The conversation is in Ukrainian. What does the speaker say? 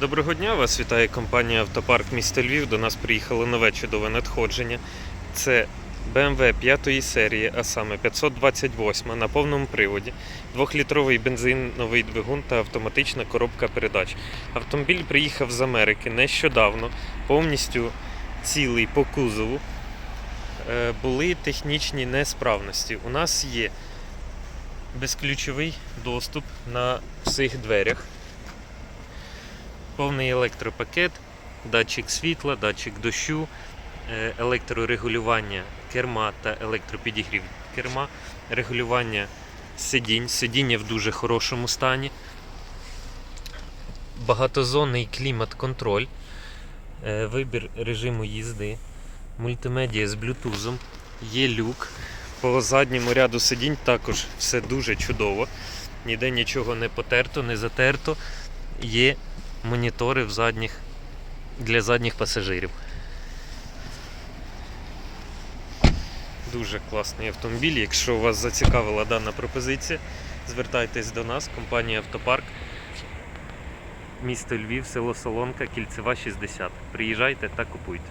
Доброго дня, вас вітає компанія Автопарк міста Львів. До нас приїхало нове чудове надходження. Це BMW 5 серії, а саме 528 на повному приводі, 2-літровий бензиновий двигун та автоматична коробка передач. Автомобіль приїхав з Америки нещодавно, повністю цілий по кузову. Е, Були технічні несправності. У нас є безключовий доступ на всіх дверях повний електропакет, датчик світла, датчик дощу, е, електрорегулювання керма та електропідігрів керма, регулювання сидінь, сидіння в дуже хорошому стані, багатозонний клімат-контроль, е, вибір режиму їзди, мультимедіа з блютузом, є люк. По задньому ряду сидінь також все дуже чудово. Ніде нічого не потерто, не затерто. Є монітори в задніх, для задніх пасажирів. Дуже класний автомобіль. Якщо вас зацікавила дана пропозиція, звертайтесь до нас, компанія Автопарк. Місто Львів, село Солонка, Кільцева 60. Приїжджайте та купуйте.